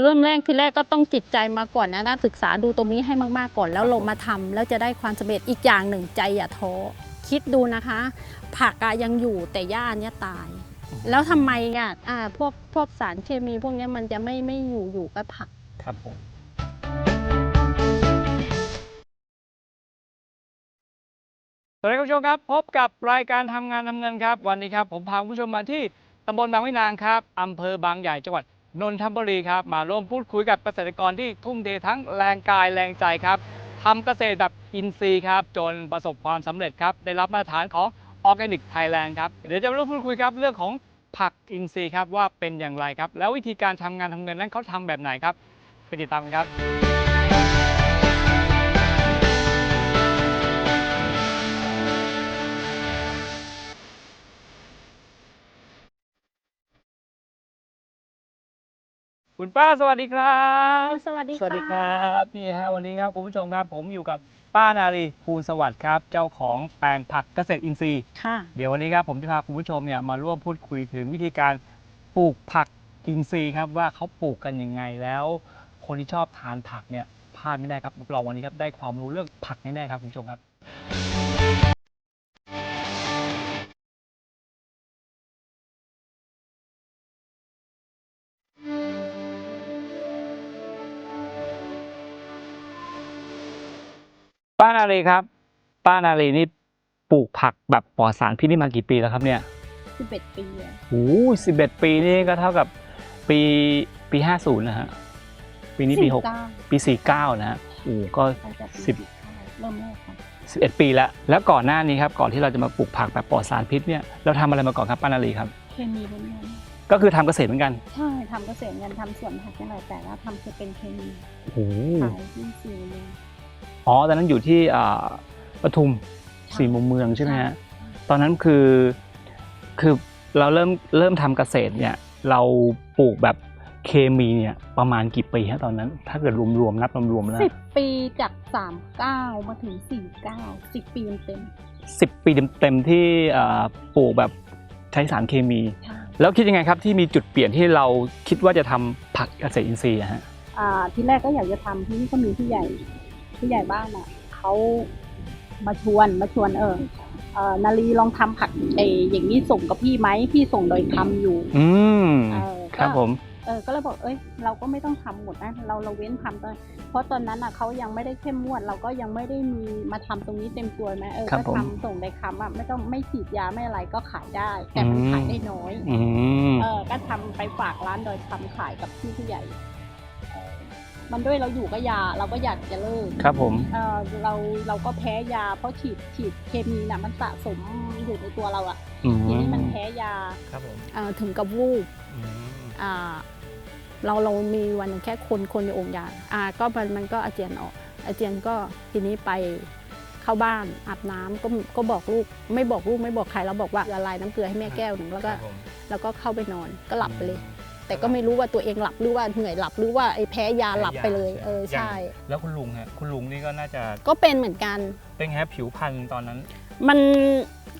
เริ่มแรกที่แรกก็ต้องจิตใจมาก่อนนะนะศึกษาดูตรงนี้ให้มากๆก่อน แล้วลงมาทำแล้วจะได้ความสำเร็จอีกอย่างหนึ่งใจอย่าท้อคิดดูนะคะ ผักอะยังอยู่แต่หญ้าเนี้ยตาย แล้วทำไมอะอ่าพวกพวกสารเคมีพวกเนี้ยมันจะไม่ไม่อยู่อยู่กับผักครับผมสวัสดีคุณผู้ชมครับ พบกับรายการทำงานทำเงินครับ วันนี้ครับ ผมพาคุณผู้ชมมาที่ตำบลบางวินางครับอำเภอบางใหญ่จังหวัด นนทบุรีครับมาร่วมพูดคุยกับเกษตรกรที่ทุ่มเททั้งแรงกายแรงใจครับทำเกษตรแบบอินทรีย์ครับ จนประสบความสำเร็จครับ ได้รับมาตรฐานของออร์แกนิกไทยแลนด์ครับ เดี๋ยวจะมาร่วมพูดคุยครับเรื่องของผักอินทรีย์ครับว่าเป็นอย่างไรครับ แล้ววิธีการทำงานทำเงินนั้นเขาทำแบบไหนครับ ไปติดตามกันครับ คุณป้าสวัสดีครับสวัสดีสวัสดีครับนี่ฮะวันนี้ครับคุณผู้ชมครับผมอยู่กับป้านารีภูลสวัสดิ์ครับ เจ้าของแปลงผักเกษตรอินทรีย์ค่ะ เดี๋ยววันนี้ครับผมจะพาคุณผู้ชมเนี่ยมาร่วมพูดคุยถึงวิธีการปลูกผักอินทรีย์ครับว่าเขาปลูกกันยังไงแล้ว คนที่ชอบทานผักเนี่ยพลาดไม่ได้ครับรับรองวันนี้ครับได้ความรู้เรื่องผักแน่ๆครับคุณผู้ชมครับ ป้านารีครับ ป้านารีนี่ปลูกผักแบบปลอดสารพิษนี่มากี่ปีแล้วครับเนี่ย11ปีอะโอ้สิบเอ็ดปีนี่ก็เท่ากับปีปีห้าศูนย์นะฮะ ปีนี้ปีหก49ปีสี่เก้านะฮะโอ้ก็ตั้งแต่ปีสิบ49เริ่มแรกค่ะสิบเอ็ดปีแล้ว แล้วก่อนหน้านี้ครับ ก่อนที่เราจะมาปลูกผักแบบปลอดสารพิษเนี่ย เราทำอะไรมาก่อนครับป้านารีครับ เคมีล้วนก็คือทำเกษตรเหมือนกันๆใช่ทำเกษตรเงินทำสวนผักนี่แหละแต่ว่าทำจะเป็นเคมีโอ้โหขายที่สี่เลย อ๋อตอนนั้นอยู่ที่อ่าปทุมสี่มุมเมืองใช่ไหมฮะตอนนั้นคือคือเราเริ่มเริ่มทำเกษตรเนี่ยเราปลูกแบบเคมีเนี่ยประมาณกี่ปีฮะตอนนั้น ถ้าเกิดรวมๆนับรวมๆแล้วสิบปีจากสามเก้ามาถึงสี่เก้าสิบปีเต็มสิบปีเต็มๆที่อ่าปลูกแบบใช้สารเคมีๆใช่แล้วคิดยังไงครับที่มีจุดเปลี่ยนที่เราคิดว่าจะทำผักเกษตรอินทรีย์อะฮะอ่าที่แรกก็อยากจะทำที่นี่ก็มีผู้ใหญ่ ผู้ใหญ่บ้านอะเขามาชวนมาชวนเออเออนาลีลองทำผักเอออย่างนี้ส่งกับพี่ไหมพี่ส่งโดยคำอยู่ อืมเออก็ครับผมเออก็เลยบอกเอ้ยเราก็ไม่ต้องทำหมดนะเราเราเว้นทำตอนเพราะตอนนั้นอะเขายังไม่ได้เข้มงวด เราก็ยังไม่ได้มีมาทำตรงนี้เต็มตัวไหมเออครับก็ผมทำส่งในคำอะไม่ต้องไม่ฉีดยาไม่อะไรก็ขายได้ แต่มันอืมขายได้น้อยอืมเออก็ทำไปฝากร้านโดยทำขายกับพี่ผู้ใหญ่เออ มันด้วยเราอยู่กับยาเราก็อยากจะเลิกครับผมเออเราเราก็แพ้ยาเพราะฉีดฉีดเคมีน่ะมันสะสมอยู่ในตัวเราอะอืมทีนี้มันแพ้ยาครับผมเอ่อถึงกับวูบอืมอ่าเราเรามีวันหนึ่งแค่คนคนในองค์ยาอ่าก็มันมันก็อาเจียนออก อาเจียนก็ทีนี้ไปเข้าบ้านอาบน้ำก็ก็บอกลูก ไม่บอกลูกไม่บอกใครเราบอกว่าละลายน้ำเกลือให้แม่แก้วหนึ่งแล้วคก็รับผมแล้วก็เข้าไปนอนก็หลับไปเลย แต่ก็ไม่รู้ว่าตัวเองหลับหรือว่าเหนื่อยหลับหรือว่าไอ้แพ้ยาหลับไปเลยเออใช่ แล้วคุณลุงฮะคุณลุงนี่ก็น่าจะก็เป็นเหมือนกัน เป็นไงฮะผิวพรรณตอนนั้น มัน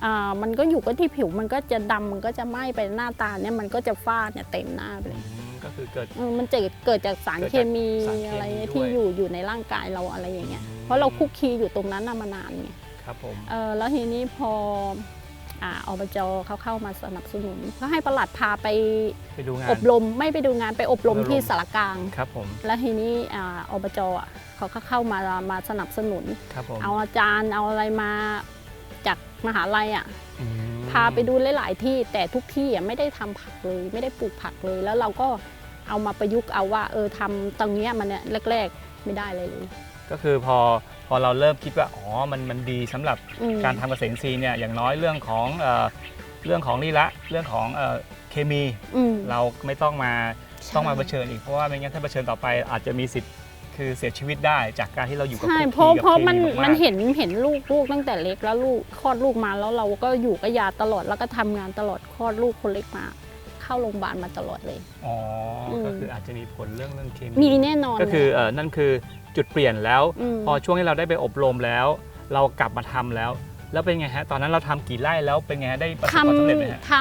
อ่ามันก็อยู่ก็ที่ผิวมันก็จะดำมันก็จะไหม้ไปหน้าตาเนี่ยมันก็จะฟาดเนี่ยเต็มหน้าไปเลยก็คือเกิดเออมันจะเกิดจากสารเกิดเคจากมีสารเคมีอะไรด้วยที่อยู่อยู่ในร่างกายเราอะไรอย่างเงี้ยอืมเพราะเราคุกคีอยู่ตรงนั้นน่ะมานานไงครับผมเออแล้วทีนี้พอ อ่าอบจเขาเข้ามาสนับสนุนเขาให้ประหลัดพาไปไปดูงานอบรมไม่ไปดูงานไปอบรมอบรมที่สารกลางครับผมแล้วทีนี้อ่าอบจอะเขาก็เข้ามามาสนับสนุนครับผมเอาอาจารย์เอาอะไรมาจากมหาลัยอะอืมพาไปดูหลาย ๆ ที่แต่ทุกที่อะไม่ได้ทำผักเลย ไม่ได้ปลูกผักเลยแล้วเราก็เอามาประยุกต์เอาว่าเออทำตรงเนี้ยมันเนี่ยแรก ๆ ไม่ได้เลยเลย ก็คือพอพอเราเริ่มคิดว่าอ๋อมันมันดีสำหรับอืมการทำเกษตรอินทรีย์เนี่ยอย่างน้อยเรื่องของเอ่อเรื่องของนี่ละเรื่องของเอ่อเคมีอืมเราไม่ต้องมาใช่ต้องมาเผชิญอีกเพราะว่าไม่งั้นถ้าเผชิญต่อไปอาจจะมีสิทธิ์คือเสียชีวิตได้จากการที่เราอยู่กับใช่คุกเพราะคีกับเพราะมันคากๆมันเห็นเห็นลูกลูกตั้งแต่เล็กแล้วลูกคลอดลูกมาแล้วเราก็อยู่กับยาตลอดแล้วก็ทำงานตลอดคลอดลูกคนเล็กมา เข้าโรงพยาบาลมาตลอดเลย อ๋ออม ก็คืออาจจะมีผลเรื่องเรื่องเคมีมีแน่นอนก็คือเลยเออนั่นคือจุดเปลี่ยนแล้ว มพอช่วงที่เราได้ไปอบรมแล้ว เรากลับมาทำแล้ว แล้วเป็นไงฮะตอนนั้นเราทำกี่ไร่แล้วเป็นไงฮะได้ประสบทความสำเร็จไหมฮะำท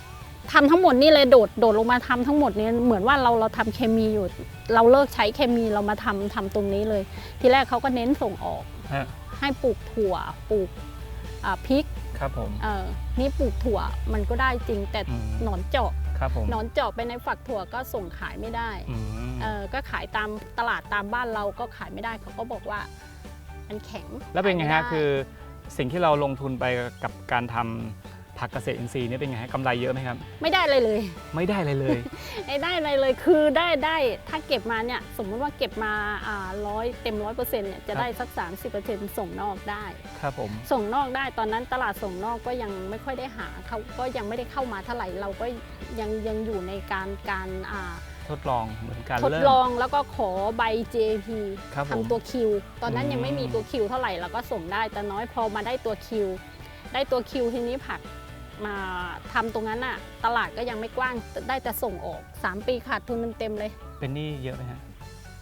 ำทำทั้งหมดนี่เลยโดดโดดลงมาทำทั้งหมดเนี่ยเหมือนว่าเราเราทำเคมีอยู่ เราเลิกใช้เคมีเรามาทำทำตรงนี้เลย ทีแรกเขาก็เน้นส่งออก ฮะ ให้ปลูกถั่วปลูกอ่าพริกครับผม เออนี่ปลูกถั่วมันก็ได้จริงแต่อืม หนอนเจาะ ครับผมหนอนเจาะไปในฝักถั่วก็ส่งขายไม่ได้อืมเออก็ขายตามตลาดตามบ้านเราก็ขายไม่ได้เขาก็บอกว่า มันแข็ง แล้วเป็นไงขายฮะม่ด้คือสิ่งที่เราลงทุนไปกับการทำ ผักเกษตรอินทรีย์เนี่ยเป็นไงฮะกำไรเยอะไหมครับ ไม่ได้เลยเลย ไม่ได้เลยเลย ไม่ได้อะไรเลยคือได้ได้ถ้าเก็บมาเนี่ยสมมติว่าเก็บมาอ่าร้อยเต็มร้อยเปอร์เซ็นต์เนี่ยจะได้สัก 30เปอร์เซ็นต์ส่งนอกได้ ครับผม ส่งนอกได้ตอนนั้นตลาดส่งนอกก็ยังไม่ค่อยได้หาเขาก็ยังไม่ได้เข้ามาเท่าไหร่เราก็ยังยังอยู่ในการการอ่าทดลองเหมือนการทดเริ่ลอมงแล้วก็ขอใบ JP ครับผมทำตัวคิวตอนนั้นอืมยังไม่มีตัวคิวเท่าไหร่เราก็ส่งได้แต่น้อยพอมาได้ตัวคิวได้ตัวคิวทีนี้ผัก มาทำตรงนั้นอะตลาดก็ยังไม่กว้างได้แต่ส่งออก 3 ปีขาดทุนเต็มๆเลย เป็นหนี้เยอะไหมฮะ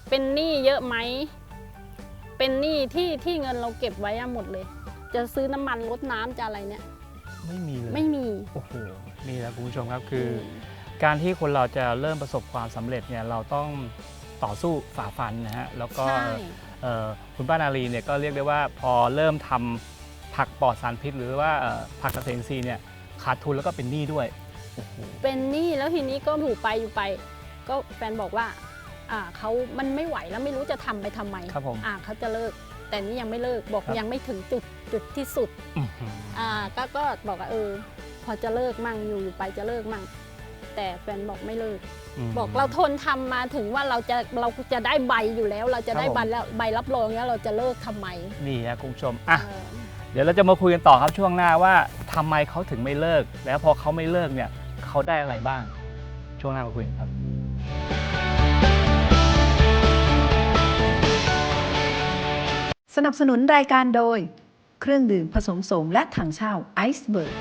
เป็นหนี้เยอะไหมเป็นหนี้ที่ที่เงินเราเก็บไว้อะหมดเลย จะซื้อน้ำมันรดน้ำจะอะไรเนี่ย ไม่มีเลยไม่มีโอ้โหนี่แหละคุณผู้ชมครับคืออมการที่คนเราจะเริ่มประสบความสำเร็จเนี่ยเราต้องต่อสู้ฝ่าฟันนะฮะแล้วก็ใช่เอ่อคุณป้านาลีเนี่ยก็เรียกได้ว่าพอเริ่มทำผักปลอดสารพิษ หรือว่าเอ่อผักเกษตรอินทรีย์เนี่ย ขาดทุนแล้วก็เป็นหนี้ด้วยโอ้โหเป็นหนี้แล้วทีนี้ก็อยู่ไปอยู่ไป ก็แฟนบอกว่าอ่าเขามันไม่ไหวแล้วไม่รู้จะทำไปทำไมครับผมอ่าเขาจะเลิก แต่นี่ยังไม่เลิกบอกครับยังไม่ถึงจุดจุดที่สุด อื้อหืออ่าก็ก็บอกว่าเออ พอจะเลิกมั่งอยู่อยู่ไปจะเลิกมั่ง แต่แฟนบอกไม่เลิก ม บอกเราทนทำมาถึงว่าเราจะเราจะได้ใบอยู่แล้ว เราจะได้ครับผม ใบแล้วใบรับรองแล้วเราจะเลิกทำไมนี่ฮะคุณผู้ชมอะ เออ เดี๋ยวเราจะมาคุยกันต่อครับช่วงหน้าว่าทำไมเขาถึงไม่เลิก แล้วพอเขาไม่เลิกเนี่ยเขาได้อะไรบ้าง ช่วงหน้ามาคุยกันครับสนับสนุนรายการโดย เครื่องดื่มผสมโสมและถังเช่าไอซ์เบิร์ก